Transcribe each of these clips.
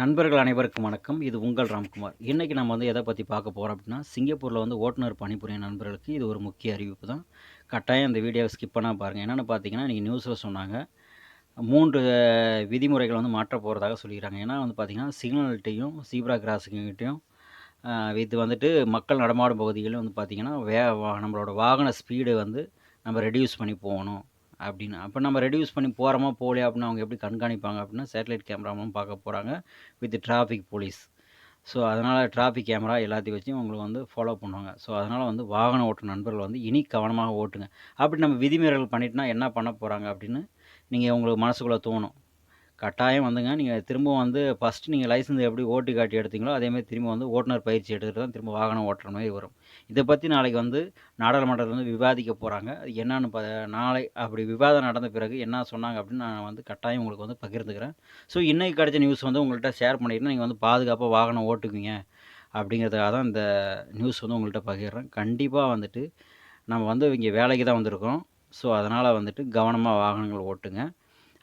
நண்பர்கள் அனைவருக்கும் வணக்கம். இது உங்கள் ராம்குமார். இன்றைக்கி நம்ம வந்து எதை பற்றி பார்க்க போகிறோம் அப்படின்னா சிங்கப்பூரில் வந்து ஓட்டுநர் பணிபுரியும் நண்பர்களுக்கு இது ஒரு முக்கிய அறிவிப்பு தான். கட்டாயம் இந்த வீடியோவை ஸ்கிப் பண்ணால் பாருங்கள் என்னென்னு பார்த்தீங்கன்னா இன்றைக்கி நியூஸில் சொன்னாங்க. மூன்று விதிமுறைகள் வந்து மாற்ற போகிறதாக சொல்லிக்கிறாங்க ஏன்னா வந்து பார்த்திங்கன்னா சிக்னல்கிட்டையும் சீப்ரா கிராஸிங்கிட்டையும் இது வந்துட்டு மக்கள் நடமாடும் பகுதிகளில் வந்து பார்த்திங்கன்னா வே வா- நம்மளோட வாகன ஸ்பீடு வந்து நம்ம ரெடியூஸ் பண்ணி போகணும். அப்படின்னு. அப்போ நம்ம ரெடியூஸ் பண்ணி போகிறோமா போகலையா அப்படின்னு அவங்க எப்படி கண்காணிப்பாங்க அப்படின்னா சேட்டலைட் கேமராவும் பார்க்க போகிறாங்க வித் டிராஃபிக் போலீஸ் ஸோ அதனால் டிராஃபிக் கேமரா எல்லாத்தையும் வச்சு உங்களுக்கு வந்து ஃபாலோ பண்ணுவாங்க. ஸோ அதனால் வந்து வாகன ஓட்டுற நண்பர்கள் வந்து இனி கவனமாக ஓட்டுங்க. அப்படி நம்ம விதிமீறல் பண்ணிட்டுனா என்ன பண்ண போகிறாங்க அப்படின்னு நீங்கள் உங்களுக்கு மனசுக்குள்ளே தோணும். கட்டாயம் வந்துங்க. நீங்கள் திரும்ப வந்து ஃபஸ்ட்டு நீங்கள் லைசன்ஸ் எப்படி ஓட்டி காட்டி எடுத்தீங்களோ அதேமாதிரி திரும்ப வந்து ஓட்டுநர் பயிற்சி எடுத்துகிட்டு தான் திரும்ப வாகனம் ஓட்டுற மாதிரி வரும். இதை பற்றி நாளைக்கு வந்து நாடாளுமன்றத்தில் வந்து விவாதிக்க போகிறாங்க அது என்னன்னு ப நாளை அப்படி விவாதம் நடந்த பிறகு என்ன சொன்னாங்க அப்படின்னு நான் வந்து கட்டாயம் உங்களுக்கு வந்து பகிர்ந்துக்கிறேன். ஸோ இன்றைக்கி கிடைச்ச நியூஸ் வந்து உங்கள்கிட்ட ஷேர் பண்ணிட்டுனா நீங்கள் வந்து பாதுகாப்பாக வாகனம் ஓட்டுக்குவீங்க அப்படிங்கிறதுக்காக தான் இந்த நியூஸ் வந்து உங்கள்கிட்ட பகிர்றேன். கண்டிப்பாக வந்துட்டு நம்ம வந்து இங்கே வேலைக்கு தான் வந்திருக்கோம். ஸோ அதனால் வந்துட்டு கவனமாக வாகனங்கள் ஓட்டுங்க.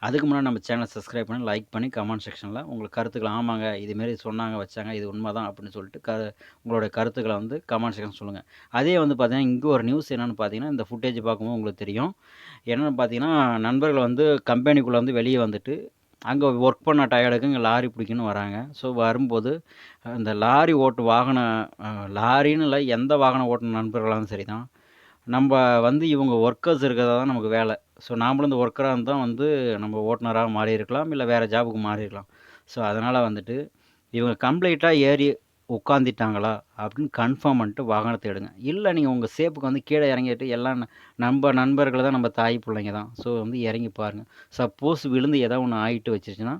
அதுக்கு முன்னாடி நம்ம சேனலை சப்ஸ்கிரைப் பண்ணி லைக் பண்ணி கமெண்ட் செக்ஷனில் உங்களுக்கு கருத்துக்கள் ஆமாங்க இதுமாரி சொன்னாங்க வச்சாங்க இது உண்மை தான் அப்படின்னு சொல்லிட்டு க உங்களுடைய கருத்துக்களை வந்து கமெண்ட் செக்ஷன் சொல்லுங்கள் அதே வந்து பார்த்தீங்கன்னா இங்கே ஒரு நியூஸ் என்னென்னு பார்த்தீங்கன்னா இந்த ஃபுட்டேஜ் பார்க்கும்போது உங்களுக்கு தெரியும். என்னென்னு பார்த்தீங்கன்னா நண்பர்கள் வந்து கம்பெனிக்குள்ளே வந்து வெளியே வந்துட்டு அங்கே ஒர்க் பண்ண டயர்டுக்கு இங்கே லாரி பிடிக்குன்னு வராங்க. ஸோ வரும்போது இந்த லாரி ஓட்டு வாகன லாரின்னு இல்லை எந்த வாகனம் ஓட்டுன நண்பர்களாலும் சரி தான் நம்ம வந்து இவங்க ஒர்க்கர்ஸ் இருக்கிறதா தான் நமக்கு வேலை. ஸோ நாமளும் இந்த ஒர்க்கராக இருந்தால் வந்து நம்ம ஓட்டுநராக மாறி இருக்கலாம் இல்லை வேறு ஜாபுக்கு மாறி இருக்கலாம் ஸோ அதனால் வந்துட்டு இவங்க கம்ப்ளீட்டாக ஏறி உட்காந்துட்டாங்களா அப்படின்னு கன்ஃபார்ம் பண்ணிட்டு வாகனத்தை எடுங்க. இல்லை நீங்கள் உங்கள் சேஃபுக்கு வந்து கீழே இறங்கிட்டு எல்லாம் நம்ம நண்பர்களை தான் நம்ம தாய் பிள்ளைங்க தான் ஸோ வந்து இறங்கி பாருங்கள் சப்போஸ் விழுந்து ஏதாவது ஒன்று ஆகிட்டு வச்சிருச்சுன்னா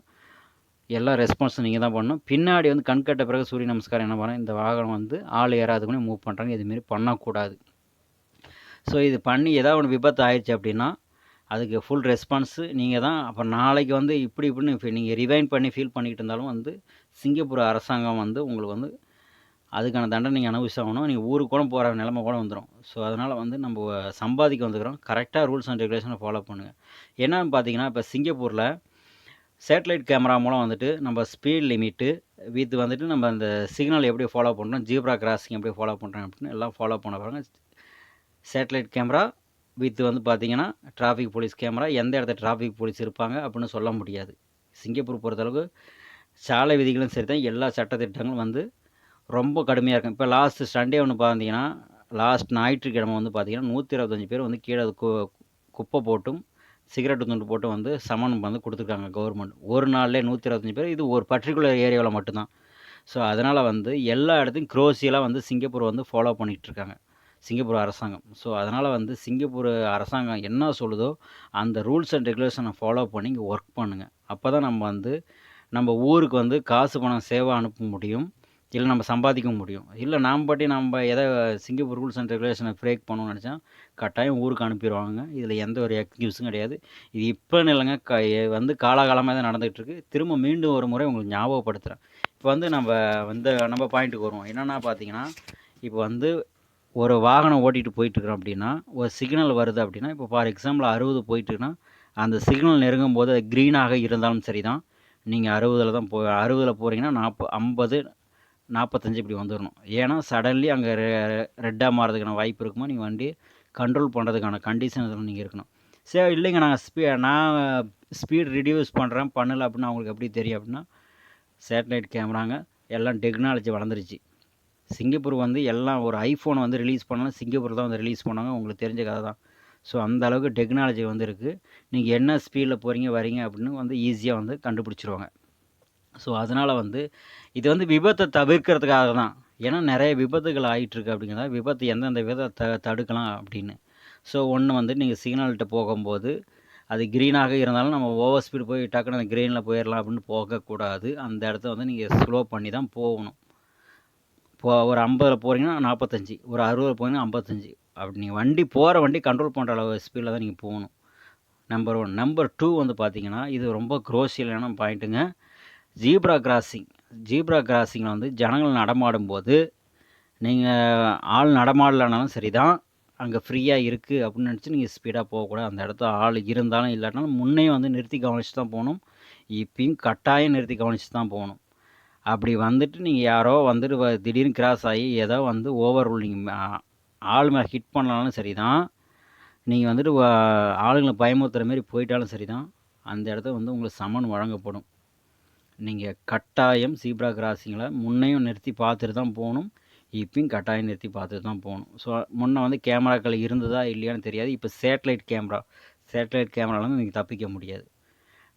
எல்லா ரெஸ்பான்ஸும் நீங்கள் தான் பண்ணணும். பின்னாடி வந்து கண் கட்ட பிறகு சூரிய நமஸ்காரம் என்ன பண்ண இந்த வாகனம் வந்து ஆள் ஏறாதுக்குனே மூவ் பண்ணுறாங்க இதுமாரி பண்ணக்கூடாது. ஸோ இது பண்ணி ஏதாவது ஒன்று விபத்து ஆயிடுச்சு அப்படின்னா அதுக்கு ஃபுல் ரெஸ்பான்ஸு நீங்கள் தான் அப்போ நாளைக்கு வந்து இப்படி இப்படின்னு இப்போ நீங்கள் ரிவைன் பண்ணி ஃபீல் பண்ணிக்கிட்டு இருந்தாலும் வந்து சிங்கப்பூர் அரசாங்கம் வந்து உங்களுக்கு வந்து அதுக்கான தண்டனை நீங்கள் அனுபவிச்சாகணும் நீங்கள் ஊருக்கு கூட போகிற நிலமை கூட வந்துடும் ஸோ அதனால் வந்து நம்ம சம்பாதிக்க வந்துக்கிறோம். கரெக்டாக ரூல்ஸ் அண்ட் ரெகுலேஷனை ஃபாலோ பண்ணுங்கள் என்னன்னு பார்த்தீங்கன்னா இப்போ சிங்கப்பூரில் சேட்டலைட் கேமரா மூலம் வந்துட்டு நம்ம ஸ்பீட் லிமிட்டு வித் வந்துட்டு நம்ம அந்த சிக்னல் எப்படி ஃபாலோ பண்ணுறோம் ஜீப்ரா கிராசிங் எப்படி ஃபாலோ பண்ணுறோம் அப்படின்னு எல்லாம் ஃபாலோ பண்ண பாருங்கள் சேட்டலைட் கேமரா வித் வந்து பார்த்தீங்கன்னா டிராஃபிக் போலீஸ் கேமரா எந்த இடத்துல டிராஃபிக் போலீஸ் இருப்பாங்க அப்படின்னு சொல்ல முடியாது. சிங்கப்பூர் பொறுத்தளவுக்கு சாலை விதிகளும் சரி தான் எல்லா சட்டத்திட்டங்களும் வந்து ரொம்ப கடுமையாக இருக்கும். இப்போ லாஸ்ட் சண்டே ஒன்று பார்த்தீங்கன்னா லாஸ்ட் ஞாயிற்றுக்கிழமை வந்து பார்த்தீங்கன்னா நூற்றி இருபத்தஞ்சி பேர் வந்து கீழே கு குப்பை போட்டும் சிகரெட்டு துண்டு போட்டு வந்து சமன் வந்து கொடுத்துருக்காங்க கவர்மெண்ட் ஒரு நாள்லேயே நூற்றி இருபத்தஞ்சி பேர். இது ஒரு பர்டிகுலர் ஏரியாவில் மட்டும்தான். ஸோ அதனால் வந்து எல்லா இடத்தையும் குரோசியலாக வந்து சிங்கப்பூர் வந்து ஃபாலோ பண்ணிகிட்ருக்காங்க சிங்கப்பூர் அரசாங்கம். ஸோ அதனால் வந்து சிங்கப்பூர் அரசாங்கம் என்ன சொல்லுதோ அந்த ரூல்ஸ் அண்ட் ரெகுலேஷனை ஃபாலோ பண்ணி இங்கே ஒர்க் பண்ணுங்கள் அப்போ தான் நம்ம வந்து நம்ம ஊருக்கு வந்து காசு பணம் சேவை அனுப்ப முடியும். இல்லை நம்ம சம்பாதிக்க முடியும். இல்லை நாம் பாட்டி நம்ம எதை சிங்கப்பூர் ரூல்ஸ் அண்ட் ரெகுலேஷனை பிரேக் பண்ணணும்னு நினச்சா கட்டாயம் ஊருக்கு அனுப்பிடுவாங்க. இதில் எந்த ஒரு எக்ஸ்கியூஸும் கிடையாது. இது இப்போ இல்லைங்க க வந்து காலாகாலமாக தான் நடந்துகிட்ருக்கு. திரும்ப மீண்டும் ஒரு முறை உங்களுக்கு ஞாபகப்படுத்துகிறேன் இப்போ வந்து நம்ம வந்து நம்ம பாயிண்ட்டுக்கு வருவோம். என்னென்னா பார்த்தீங்கன்னா இப்போ வந்து ஒரு வாகனம் ஓட்டிகிட்டு போயிட்டுருக்குறோம் அப்படின்னா ஒரு சிக்னல் வருது அப்படின்னா இப்போ ஃபார் எக்ஸாம்பிள் அறுபது போயிட்டுருக்குன்னா அந்த சிக்னல் நெருங்கும் போது அது க்ரீனாக இருந்தாலும் சரி தான் நீங்கள் அறுபதில் தான் போ அறுபதில் போகிறீங்கன்னா நாற்ப ஐம்பது நாற்பத்தஞ்சு இப்படி வந்துடணும் ஏன்னா சடன்லி அங்கே ரெட்டாக மாறதுக்கான வாய்ப்பு இருக்குமா? நீங்கள் வண்டி கண்ட்ரோல் பண்ணுறதுக்கான கண்டிஷன் நீங்கள் இருக்கணும். சரி இல்லைங்க நாங்கள் ஸ்பீ நான் ஸ்பீட் ரிடியூஸ் பண்ணுறேன் பண்ணலை அப்படின்னா அவங்களுக்கு எப்படி தெரியும் அப்படின்னா சேட்டலைட் கேமராங்க எல்லாம் டெக்னாலஜி வளர்ந்துருச்சு. சிங்கப்பூர் வந்து எல்லாம் ஒரு ஐஃபோனை வந்து ரிலீஸ் பண்ணாலும் சிங்கப்பூர் தான் வந்து ரிலீஸ் பண்ணாங்க. உங்களுக்கு தெரிஞ்ச கதை தான். ஸோ அந்த அளவுக்கு டெக்னாலஜி வந்து இருக்குது நீங்கள் என்ன ஸ்பீடில் போகிறீங்க வரீங்க அப்படின்னு வந்து ஈஸியாக வந்து கண்டுபிடிச்சிருவாங்க. ஸோ அதனால் வந்து இது வந்து விபத்தை தவிர்க்கிறதுக்காக தான். ஏன்னா நிறைய விபத்துகள் ஆகிட்டுருக்கு அப்படிங்கிறத விபத்து எந்தெந்த விதத்தை த தடுக்கலாம் அப்படின்னு. ஸோ ஒன்று வந்து நீங்கள் சிக்னல்கிட்ட போகும்போது அது க்ரீனாக இருந்தாலும் நம்ம ஓவர் ஸ்பீடு போய் டக்குன்னு அந்த க்ரீனில் போயிடலாம் அப்படின்னு போகக்கூடாது. அந்த இடத்த வந்து நீங்கள் ஸ்லோ பண்ணி தான் போகணும். இப்போ ஒரு ஐம்பதில் போகிறீங்கன்னா நாற்பத்தஞ்சி ஒரு அறுபதில் போனீங்கன்னா ஐம்பத்தஞ்சு. அப்படி நீங்கள் வண்டி போகிற வண்டி கண்ட்ரோல் பண்ணுற அளவு ஸ்பீடில் தான் நீங்கள் போகணும். நம்பர் ஒன் நம்பர் டூ வந்து பார்த்தீங்கன்னா இது ரொம்ப குரோசியலான பாயிண்ட்டுங்க ஜீப்ரா கிராசிங் ஜீப்ரா கிராசிங்கில் வந்து ஜனங்கள் நடமாடும் போது நீங்கள் ஆள் நடமாடலனாலும் சரி தான் அங்கே ஃப்ரீயாக இருக்குது அப்படின்னு நினச்சி நீங்கள் ஸ்பீடாக போகக்கூடாது. அந்த இடத்துல ஆள் இருந்தாலும் இல்லாட்டினாலும் முன்னே வந்து நிறுத்தி கவனித்து தான் போகணும். இப்பயும் கட்டாயம் நிறுத்தி கவனித்து தான் போகணும். அப்படி வந்துட்டு நீங்கள் யாரோ வந்துட்டு வ திடீர்னு கிராஸ் ஆகி ஏதோ வந்து ஓவர் ரூலிங் ஆள் மேலே ஹிட் பண்ணாலும் சரி தான் நீங்கள் வந்துட்டு ஆளுங்களை பயமுறுத்துகிற மாரி போயிட்டாலும் சரி தான் அந்த இடத்த வந்து உங்களுக்கு சமன் வழங்கப்படும். நீங்கள் கட்டாயம் சீப்ரா கிராசிங்கில் முன்னையும் நிறுத்தி பார்த்துட்டு தான் போகணும். இப்பயும் கட்டாயம் நிறுத்தி பார்த்துட்டு தான் போகணும். ஸோ முன்னே வந்து கேமராக்கள் இருந்ததா இல்லையான்னு தெரியாது. இப்போ சேட்டலைட் கேமரா சேட்டலைட் கேமராலேருந்து நீங்கள் தப்பிக்க முடியாது.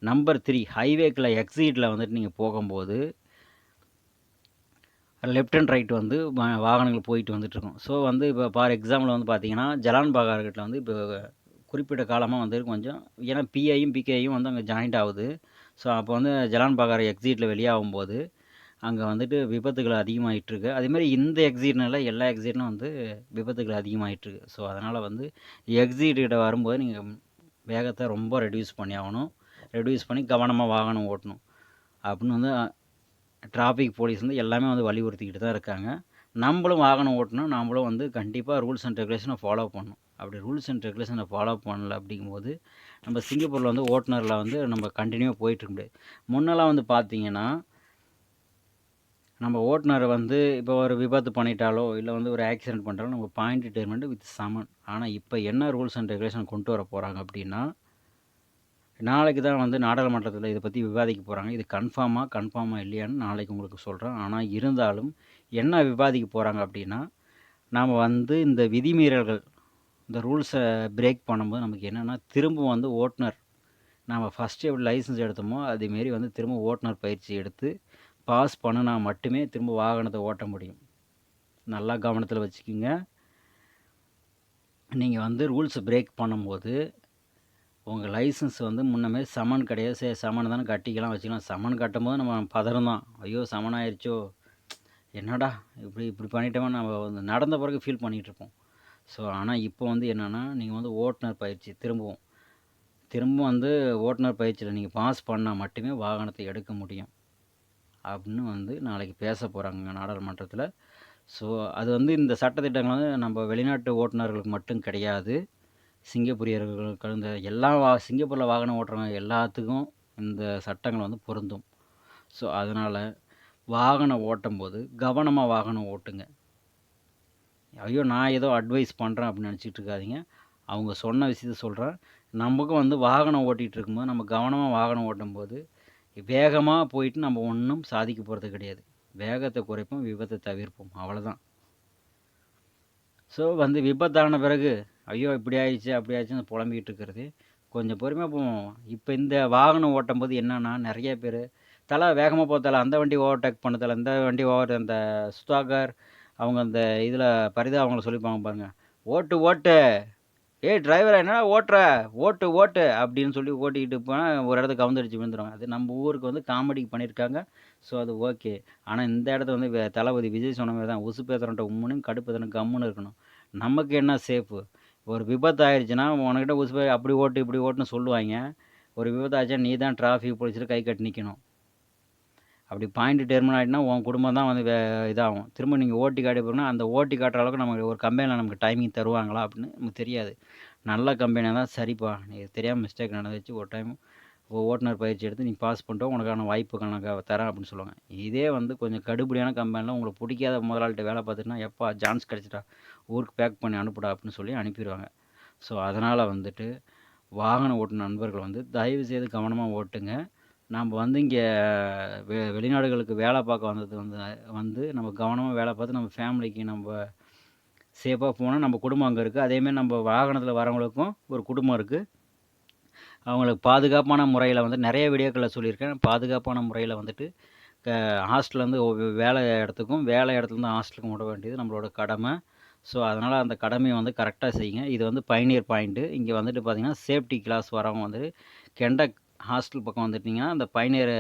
நம்பர் த்ரீ ஹைவேக்கில் எக்ஸிட்டில் வந்துட்டு நீங்கள் போகும்போது லெஃப்ட் அண்ட் ரைட் வந்து வாகனங்கள் போயிட்டு வந்துட்டுருக்கும். ஸோ வந்து இப்போ ஃபார் எக்ஸாம்பிள் வந்து பார்த்தீங்கன்னா ஜலான் பாகார்கிட்ட வந்து இப்போ குறிப்பிட்ட காலமாக வந்து கொஞ்சம் ஏன்னா பிஐயும் பிகேயும் வந்து அங்கே ஜாயிண்ட் ஆகுது. ஸோ அப்போ வந்து ஜலான் பாகார் எக்ஸிட்டில் வெளியாகும்போது அங்கே வந்துட்டு விபத்துகள் அதிகமாகிட்டுருக்கு அதேமாதிரி இந்த எக்ஸிட்னால எல்லா எக்ஸிட்னும் வந்து விபத்துகள் அதிகமாகிட்டுருக்கு ஸோ அதனால் வந்து எக்ஸிட்கிட்ட வரும்போது நீங்கள் வேகத்தை ரொம்ப ரெடியூஸ் பண்ணி ஆகணும். ரெடியூஸ் பண்ணி கவனமாக வாகனம் ஓட்டணும். அப்படின்னு வந்து டிராஃபிக் போலீஸ் வந்து எல்லாமே வந்து வலியுறுத்திக்கிட்டு தான் இருக்காங்க. நம்மளும் வாகனம் ஓட்டணும் நம்மளும் வந்து கண்டிப்பாக ரூல்ஸ் அண்ட் ரெகுலேஷனை ஃபாலோ பண்ணணும். அப்படி ரூல்ஸ் அண்ட் ரெகுலேஷனை ஃபாலோ பண்ணல அப்படிங்கும்போது நம்ம சிங்கப்பூரில் வந்து ஓட்டுநரில் வந்து நம்ம கண்டினியூவாக போயிட்டுருக்க முடியாது. முன்னெல்லாம் வந்து பார்த்தீங்கன்னா நம்ம ஓட்டுநரை வந்து இப்போ ஒரு விபத்து பண்ணிட்டாலோ இல்லை வந்து ஒரு ஆக்சிடென்ட் பண்ணிட்டாலோ நம்ம பாயிண்ட் டிட்டர்மெண்ட் வித் சமன். ஆனால் இப்போ என்ன ரூல்ஸ் அண்ட் ரெகுலேஷன் கொண்டு வர போகிறாங்க அப்படின்னா நாளைக்கு தான் வந்து நாடாளுமன்றத்தில் இதை பற்றி விவாதிக்க போகிறாங்க இது கன்ஃபார்மாக கன்ஃபார்மாக இல்லையான்னு நாளைக்கு உங்களுக்கு சொல்கிறேன் ஆனால் இருந்தாலும் என்ன விவாதிக்க போகிறாங்க அப்படின்னா நாம் வந்து இந்த விதிமீறல்கள் இந்த ரூல்ஸை பிரேக் பண்ணும்போது நமக்கு என்னென்னா திரும்ப வந்து ஓட்டுநர் நாம் ஃபஸ்ட்டு எப்படி லைசன்ஸ் எடுத்தோமோ அதேமாரி வந்து திரும்ப ஓட்டுநர் பயிற்சி எடுத்து பாஸ் பண்ணினா மட்டுமே திரும்ப வாகனத்தை ஓட்ட முடியும். நல்லா கவனத்தில் வச்சுக்கோங்க. நீங்கள் வந்து ரூல்ஸை பிரேக் பண்ணும்போது உங்கள் லைசன்ஸ் வந்து முன்ன சமன் கிடையாது. சரி சமன் தானே கட்டிக்கலாம் வச்சுக்கலாம். சமன் கட்டும்போது நம்ம பதறந்தான் ஐயோ சமன் ஆயிடுச்சோ என்னடா இப்படி இப்படி பண்ணிட்டோமா நம்ம வந்து நடந்த பிறகு ஃபீல் பண்ணிகிட்ருப்போம் ஸோ ஆனால் இப்போ வந்து என்னென்னா நீங்கள் வந்து ஓட்டுநர் பயிற்சி திரும்பவும். திரும்ப வந்து ஓட்டுநர் பயிற்சியில் நீங்கள் பாஸ் பண்ணால் மட்டுமே வாகனத்தை எடுக்க முடியும். அப்படின்னு வந்து நாளைக்கு பேச போகிறாங்க நாடாளுமன்றத்தில். ஸோ அது வந்து இந்த சட்டத்திட்டங்கள் வந்து நம்ம வெளிநாட்டு ஓட்டுநர்களுக்கு மட்டும் கிடையாது. சிங்கப்பூரியர்கள் இந்த எல்லா வா சிங்கப்பூரில் வாகனம் ஓட்டுறவங்க எல்லாத்துக்கும் இந்த சட்டங்கள் வந்து பொருந்தும். ஸோ அதனால் வாகனம் ஓட்டும்போது கவனமாக வாகனம் ஓட்டுங்க. ஐயோ நான் ஏதோ அட்வைஸ் பண்ணுறேன் அப்படின்னு நினச்சிட்டு இருக்காதீங்க. அவங்க சொன்ன விஷயத்த சொல்கிறேன் நமக்கும் வந்து வாகனம் ஓட்டிகிட்டு இருக்கும்போது நம்ம கவனமாக வாகனம் ஓட்டும்போது வேகமாக போயிட்டு நம்ம ஒன்றும் சாதிக்க போகிறது கிடையாது. வேகத்தை குறைப்போம் விபத்தை தவிர்ப்போம். அவ்வளோதான் ஸோ வந்து விபத்தான பிறகு ஐயோ இப்படி ஆயிடுச்சு அப்படி ஆயிடுச்சுன்னு புலம்பிக்கிட்டு இருக்கிறது. கொஞ்சம் பொறுமையாக போவோம். இப்போ இந்த வாகனம் ஓட்டும் போது என்னென்னா நிறைய பேர் தலை வேகமாக போத்தால அந்த வண்டி ஓவர்டேக் பண்ண தலை இந்த வண்டி ஓவர் அந்த சுதாகர் அவங்க அந்த இதில் பரிதா அவங்கள சொல்லிப்பாங்க பாருங்கள் ஓட்டு ஓட்டு. ஏய் டிரைவர் என்னடா ஓட்டுற? ஓட்டு ஓட்டு. அப்படின்னு சொல்லி ஓட்டிக்கிட்டு போனால் ஒரு இடத்துக்கு கவுந்தடிச்சு விழுந்துருவாங்க. அது நம்ம ஊருக்கு வந்து காமெடிக்கு பண்ணியிருக்காங்க. ஸோ அது ஓகே ஆனால் இந்த இடத்த வந்து தளபதி விஜய் சொன்ன மாதிரி தான் உசு பேசுகிறன்ட்ட உம்முன்னு கடுப்பு கம்முன்னு இருக்கணும். நமக்கு என்ன சேஃபு ஒரு விபத்து ஆயிடுச்சுன்னா உனக்கிட்ட உசு போய் அப்படி ஓட்டு இப்படி ஓட்டுன்னு சொல்லுவாங்க. ஒரு விபத்து ஆச்சுன்னா நீ தான் டிராஃபிக் போலீஸில் கை கட்டி நிற்கணும் அப்படி பாயிண்ட் டெர்மினல் ஆகிட்டுனா உன் குடும்பம் தான் வந்து வே இதாகும். திரும்ப நீங்கள் ஓட்டி காட்டி போகிறோம்னா அந்த ஓட்டி காட்டுற அளவுக்கு நமக்கு ஒரு கம்பெனியில் நமக்கு டைமிங் தருவாங்களா அப்படின்னு நமக்கு தெரியாது. நல்ல கம்பெனியாக தான் சரிப்பா. நீ தெரியாமல் மிஸ்டேக் நடந்துச்சு ஒரு டைம் ஓட்டுநர் பயிற்சி எடுத்து நீ பாஸ் பண்ணிட்டோம் உனக்கான வாய்ப்பு நான் தரேன் அப்படின்னு சொல்லுவாங்க. இதே வந்து கொஞ்சம் கடுபடியான கம்பெனியில் உங்களுக்கு பிடிக்காத முதலாளிகிட்ட வேலை பார்த்துட்டுனா எப்பா சான்ஸ் கிடச்சிட்டா? ஊருக்கு பேக் பண்ணி அனுப்புடா அப்படின்னு சொல்லி அனுப்பிடுவாங்க ஸோ அதனால் வந்துட்டு வாகனம் ஓட்டும் நண்பர்கள் வந்து தயவு செய்து கவனமாக ஓட்டுங்க. நாம் வந்து இங்கே வெ வெளிநாடுகளுக்கு வேலை பார்க்க வந்தது வந்து வந்து நம்ம கவனமாக வேலை பார்த்து நம்ம ஃபேமிலிக்கு நம்ம சேஃபாக போனால் நம்ம குடும்பம் அங்கே இருக்குது அதேமாரி நம்ம வாகனத்தில் வரவங்களுக்கும் ஒரு குடும்பம் இருக்குது அவங்களுக்கு பாதுகாப்பான முறையில் வந்து நிறைய வீடியோக்களில் சொல்லியிருக்கேன். பாதுகாப்பான முறையில் வந்துட்டு ஹாஸ்டல்லேருந்து வேலை இடத்துக்கும் வேலை இடத்துலேருந்து ஹாஸ்டலுக்கும் விட வேண்டியது நம்மளோட கடமை. ஸோ அதனால் அந்த கடமையை வந்து கரெக்டாக செய்யுங்க. இது வந்து பயனியர் பாயிண்ட்டு இங்கே வந்துட்டு பார்த்தீங்கன்னா சேஃப்டி கிளாஸ் வரவங்க வந்து கெண்டக் ஹாஸ்டல் பக்கம் வந்துட்டிங்கன்னா அந்த பயனியர்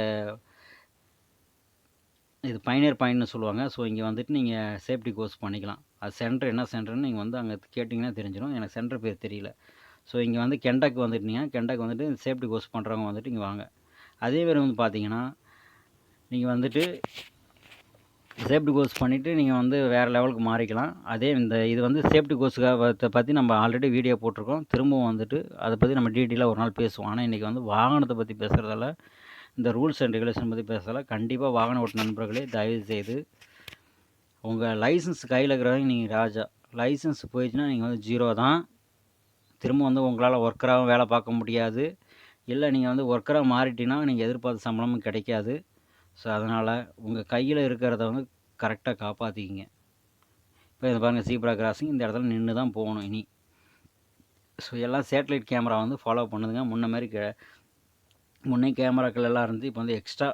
இது பயனியர் பாயிண்ட்னு சொல்லுவாங்க. ஸோ இங்கே வந்துட்டு நீங்கள் சேஃப்டி கோர்ஸ் பண்ணிக்கலாம். அது சென்டர் என்ன சென்டர்னு நீங்கள் வந்து அங்கே கேட்டிங்கன்னா தெரிஞ்சிடும். எனக்கு சென்டர் பேர் தெரியல. ஸோ இங்கே வந்து கெண்டக் வந்துட்டீங்க கெண்டக் வந்துட்டு சேஃப்டி கோர்ஸ் பண்ணுறவங்க வந்துட்டு இங்கே வாங்க. அதேமாரி வந்து பார்த்தீங்கன்னா நீங்கள் வந்துட்டு சேஃப்டி கோர்ஸ் பண்ணிவிட்டு நீங்கள் வந்து வேறு லெவலுக்கு மாறிக்கலாம். அதே இந்த இது வந்து சேஃப்டி கோர்ஸுக்காக பற்றி நம்ம ஆல்ரெடி வீடியோ போட்டிருக்கோம். திரும்பவும் வந்துட்டு அதை பற்றி நம்ம டீட்டெயிலாக ஒரு நாள் பேசுவோம். ஆனால் இன்றைக்கி வந்து வாகனத்தை பற்றி பேசுகிறதால இந்த ரூல்ஸ் அண்ட் ரெகுலேஷன் பற்றி பேசுகிறதால கண்டிப்பாக வாகன ஓட்டு நண்பர்களே தயவு செய்து உங்கள் லைசன்ஸ் கையில் இருக்கிறவங்க நீங்கள் ராஜா. லைசன்ஸ் போயிடுச்சுன்னா நீங்கள் வந்து ஜீரோ தான். திரும்ப வந்து உங்களால் ஒர்க்கராகவும் வேலை பார்க்க முடியாது. இல்லை நீங்கள் வந்து ஒர்க்கராக மாறிட்டீங்கன்னா நீங்கள் எதிர்பார்த்த சம்பளமும் கிடைக்காது. ஸோ அதனால் உங்கள் கையில் இருக்கிறத வந்து கரெக்டாக காப்பாற்றிக்கிங்க இப்போ இதை பாருங்கள் சீப்ரா கிராசிங் இந்த இடத்துல நின்று தான் போகணும் இனி. ஸோ எல்லாம் சேட்டலைட் கேமரா வந்து ஃபாலோ பண்ணுதுங்க. முன்ன மாதிரி கே முன்னே கேமராக்கள் எல்லாம் இருந்து இப்போ வந்து எக்ஸ்ட்ரா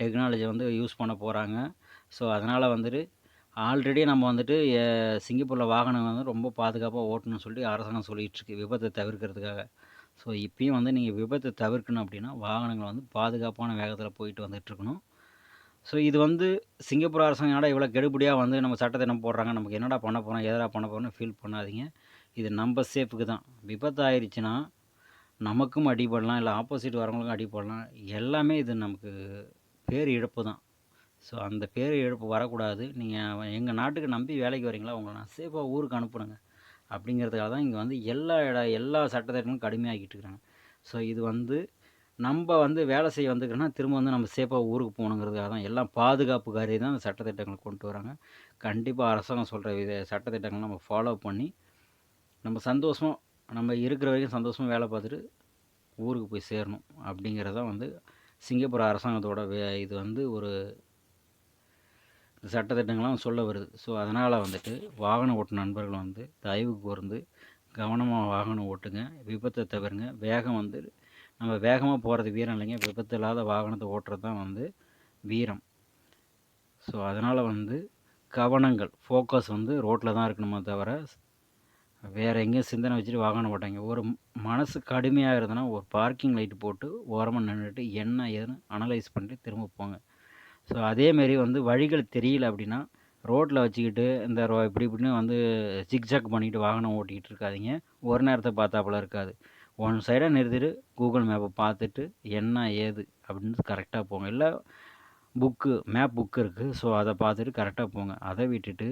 டெக்னாலஜி வந்து யூஸ் பண்ண போகிறாங்க ஸோ அதனால் வந்துட்டு ஆல்ரெடி நம்ம வந்துட்டு சிங்கப்பூரில் வாகனம் வந்து ரொம்ப பாதுகாப்பாக ஓட்டணும்னு சொல்லி அரசாங்கம் சொல்லிகிட்ருக்கு விபத்தை தவிர்க்கிறதுக்காக. ஸோ இப்பயும் வந்து நீங்கள் விபத்தை தவிர்க்கணும் அப்படின்னா வாகனங்கள் வந்து பாதுகாப்பான வேகத்தில் போயிட்டு வந்துட்டுருக்கணும் ஸோ இது வந்து சிங்கப்பூர் அரசாங்கம் என்னடா இவ்வளோ கெடுபடியாக வந்து நம்ம சட்டத்தை என்ன போடுறாங்க? நமக்கு என்னடா பண்ண போகிறோம் எதடா பண்ண போகிறோம்னு ஃபீல் பண்ணாதீங்க. இது நம்ம சேஃபுக்கு தான். விபத்து ஆயிடுச்சுன்னா நமக்கும் அடிபடலாம் இல்லை ஆப்போசிட் வரவங்களுக்கும் அடிபடலாம். எல்லாமே இது நமக்கு பேர் இழப்பு தான். ஸோ அந்த பேர் இழப்பு வரக்கூடாது. நீங்கள் எங்கள் நாட்டுக்கு நம்பி வேலைக்கு வரீங்களா உங்களை நான் சேஃபாக ஊருக்கு அனுப்புனுங்க. அப்படிங்கிறதுக்காக தான் இங்கே வந்து எல்லா இட எல்லா சட்டத்திட்டங்களும் கடுமையாக்கிட்டு இருக்கிறாங்க ஸோ இது வந்து நம்ம வந்து வேலை செய்ய வந்துக்கிறோன்னா திரும்ப வந்து நம்ம சேஃபாக ஊருக்கு போகணுங்கிறதுக்காக தான். எல்லாம் பாதுகாப்பு காரியம் தான் அந்த சட்டத்திட்டங்களை கொண்டு வராங்க. கண்டிப்பாக அரசாங்கம் சொல்கிற வித சட்டத்திட்டங்களை நம்ம ஃபாலோ பண்ணி நம்ம சந்தோஷமாக நம்ம இருக்கிற வரைக்கும் சந்தோஷமாக வேலை பார்த்துட்டு ஊருக்கு போய் சேரணும் அப்படிங்கிறதான் வந்து சிங்கப்பூர் அரசாங்கத்தோட வே இது வந்து ஒரு சட்டத்திட்டங்கள்லாம் சொல்ல வருது. ஸோ அதனால் வந்துட்டு வாகன ஓட்டு நண்பர்கள் வந்து தயவு கூர்ந்து கவனமாக வாகனம் ஓட்டுங்க. விபத்தை தவிருங்க. வேகம் வந்து நம்ம வேகமாக போகிறது வீரம் இல்லைங்க. விபத்து இல்லாத வாகனத்தை ஓட்டுறது தான் வந்து வீரம். ஸோ அதனால் வந்து கவனங்கள் ஃபோக்கஸ் வந்து ரோட்டில் தான் இருக்கணுமே தவிர வேறு எங்கேயும் சிந்தனை வச்சுட்டு வாகனம் ஓட்டாங்க ஒரு மனசு கடுமையாக இருந்ததுன்னா ஒரு பார்க்கிங் லைட் போட்டு ஓரமாக நின்றுட்டு என்ன ஏதுன்னு அனலைஸ் பண்ணிட்டு திரும்ப போங்க. ஸோ அதேமாரி வந்து வழிகள் தெரியல அப்படின்னா ரோட்டில் வச்சுக்கிட்டு இந்த ரோ இப்படி இப்படின்னு வந்து ஜிக்ஜாக் பண்ணிக்கிட்டு வாகனம் ஓட்டிக்கிட்டு இருக்காதிங்க. ஒரு நேரத்தை பார்த்தாப்புல இருக்காது. ஒன் சைடாக நிறுத்திட்டு கூகுள் மேப்பை பார்த்துட்டு என்ன ஏது அப்படின்னு கரெக்டாக போங்க. இல்லை புக்கு மேப் புக்கு இருக்குது ஸோ அதை பார்த்துட்டு கரெக்டாக போங்க. அதை விட்டுட்டு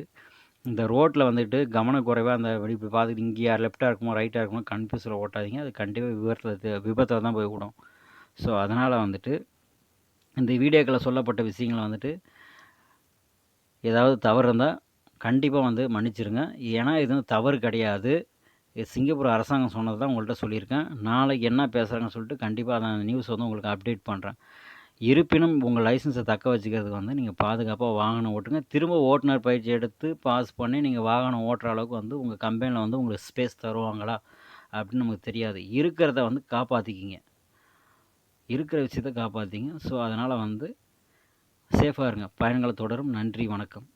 இந்த ரோட்டில் வந்துட்டு கவனக்குறைவாக அந்த இப்படி பார்த்துட்டு இங்கேயா லெஃப்டாக இருக்குமோ ரைட்டாக இருக்குமோ கன்ஃபியூஸில் ஓட்டாதீங்க. அது கண்டிப்பாக விபத்தில் விபத்தில் தான் போய் விடும். ஸோ அதனால் வந்துட்டு இந்த வீடியோக்களில் சொல்லப்பட்ட விஷயங்களை வந்துட்டு ஏதாவது தவறு இருந்தால் கண்டிப்பாக வந்து மன்னிச்சிருங்க. ஏன்னா இது வந்து தவறு கிடையாது. இது சிங்கப்பூர் அரசாங்கம் சொன்னது தான் உங்கள்கிட்ட சொல்லியிருக்கேன். நாளைக்கு என்ன பேசுகிறாங்கன்னு சொல்லிட்டு கண்டிப்பாக அந்த நியூஸ் வந்து உங்களுக்கு அப்டேட் பண்ணுறேன் இருப்பினும் உங்கள் லைசன்ஸை தக்க வச்சுக்கிறதுக்கு வந்து நீங்கள் பாதுகாப்பாக வாகனம் ஓட்டுங்க. திரும்ப ஓட்டுநர் பயிற்சி எடுத்து பாஸ் பண்ணி நீங்கள் வாகனம் ஓட்டுற அளவுக்கு வந்து உங்கள் கம்பெனியில் வந்து உங்களுக்கு ஸ்பேஸ் தருவாங்களா அப்படின்னு நமக்கு தெரியாது. இருக்கிறத வந்து காப்பாற்றிக்கிங்க இருக்கிற விஷயத்த காப்பாற்றிங்க ஸோ அதனால் வந்து சேஃபாக இருங்க. பயணங்களை தொடரும். நன்றி. வணக்கம்.